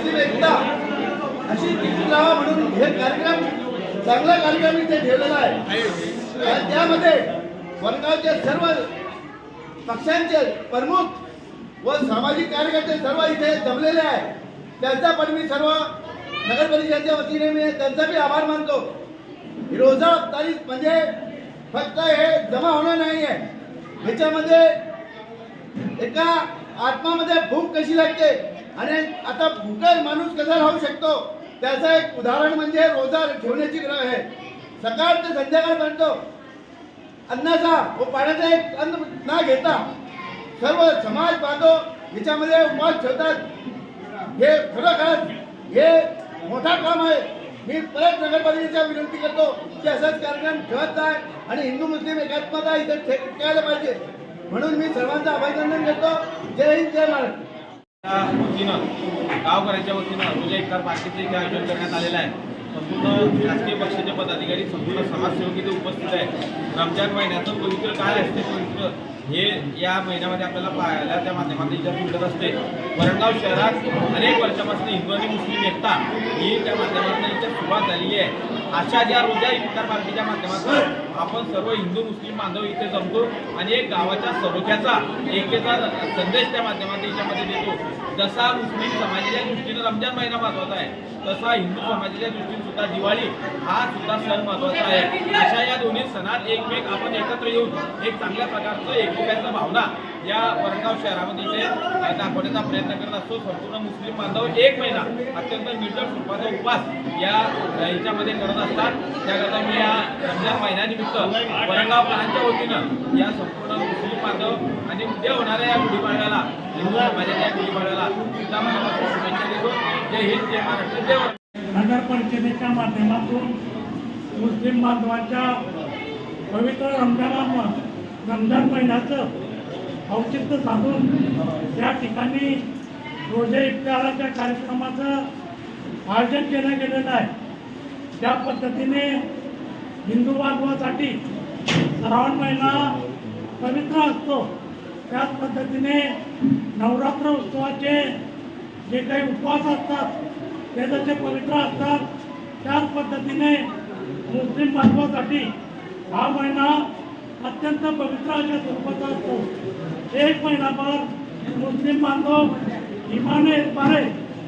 मुस्लिम एकता अशी तिची राहावा म्हणून हे कार्यक्रम चांगला कार्यक्रम इथे ठेवलेला आहे. आणि त्यामध्ये वडगावचे सर्व पक्षांचे प्रमुख व सामाजिक कार्यकर्ते सर्व इथे जमलेले आहे त्यांचा पण मी सर्व नगर परिषदेच्या वतीने मी त्यांचा बी आभार मानतो. रोजा तारीख म्हणजे फक्त हे जमा होणं नाही आहे ह्याच्यामध्ये एका आत्मामध्ये भूक कशी लागते? आणि आता भूकर माणूस कसा राहू शकतो? त्याचं एक उदाहरण म्हणजे रोजा ठेवण्याची ग्रह आहे. सकाळ ते संध्याकाळपर्यंत अन्नाचा व पाण्याचा एक अन्न न घेता सर्व समाज बांधव याच्यामध्ये उपवास ठेवतात. हे खरोखरच हे मोठा काम आहे. मी परत नगरपालिकेच्या विनंती करतो की असंच कार्यक्रम ठेवत जाय आणि हिंदू मुस्लिम एकात्मता इथे ठेवायला पाहिजे. म्हणून मी सर्वांचं अभिनंदन करतो. जय हिंद जय महाराष्ट्र वतीनं गावकऱ्यांच्या वतीनं रोजा इफ्तार पार्टीचं इथे आयोजन करण्यात आलेलं आहे. संपूर्ण राजकीय पक्षाचे पदाधिकारी संपूर्ण समाजसेवक इथे उपस्थित आहे रमजान महिन्याचं पवित्र काय असते पवित्र. हे या महिन्यामध्ये आपल्याला पाहायला त्या माध्यमातून इजात मिळत असते. वरणगाव शहरात अनेक वर्षापासून हिंदू आणि मुस्लिम एकता ही त्या माध्यमातून इथे सुरुवात झालेली आहे. अशा ज्या रोजा इफ्तार पार्टीच्या माध्यमातून आपण सर्व हिंदू मुस्लिम बांधव इथे जमतो आणि एक गावाच्या सरोख्याचा एकेचा संदेश त्या माध्यमातून याच्यामध्ये देतो. जसा मुस्लिम समाजाच्या दृष्टीनं रमजान महिना महत्त्वाचा आहे तसा हिंदू समाजाच्या दृष्टीने सुद्धा दिवाळी हा सुद्धा सण महत्त्वाचा आहे. अशा या दोन्ही सणात एकमेक आपण एकत्र येऊन एक चांगल्या प्रकारचं एकोप्याचं भावना या वरणगाव शहरामध्ये इथे दाखवण्याचा प्रयत्न करत असतो. संपूर्ण मुस्लिम बांधव एक महिना अत्यंत निर्जळ स्वरूपाचा उपवास या अ, याच्यामध्ये करत असतात. त्याकरता मी या रमजान महिन्यानिमित्त वरणगाव प्रांतच्या वतीनं या संपूर्ण मुस्लिम बांधव आणि उद्या होणाऱ्या या गुढीपाडव्याला हिंदू समाजाच्या या गुढीपाडव्याला सुद्धा मनापासून शुभेच्छा देतो. जय हिंद जय महाराष्ट्र जय वरणगाव. नगर परिषदेच्या माध्यमातून मुस्लिम बांधवांच्या पवित्र रमजान रमजान महिन्याचं औचित्य साधून त्या ठिकाणी रोजे इफ्ताराच्या कार्यक्रमाचं आयोजन केलं गेलेलं आहे. त्या पद्धतीने हिंदू बांधवासाठी श्रावण महिना पवित्र असतो त्याच पद्धतीने नवरात्र उत्सवाचे जे काही उपवास असतात ते जसे पवित्र असतात त्याच पद्धतीने मुस्लिम बांधवासाठी हा महिना अत्यंत पवित्र अशा स्वरूपाचा असतो. एक महिनाभर मुस्लिम बांधव इमाने बारे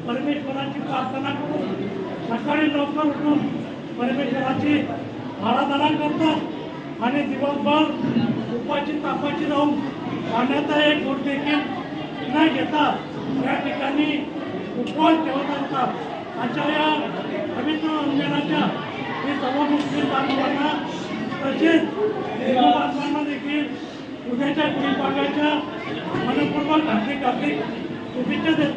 परमेश्वराची प्रार्थना करून सकाळी लवकर उठून परमेश्वराची आराधना करतात आणि दिवसभर उपाची तापाची राहून पाण्याचा एक गोट देखील न घेता या ठिकाणी उपवास ठेवत असतात. अशा या पवित्र रमजानाच्या मी सर्व मुस्लिम बांधवांना तसेच हिंदू बांधवांना देखील उद्याच्या गुढीपाडव्याच्या मनपूर्वक हार्दिक हार्दिक शुभेच्छा देतो.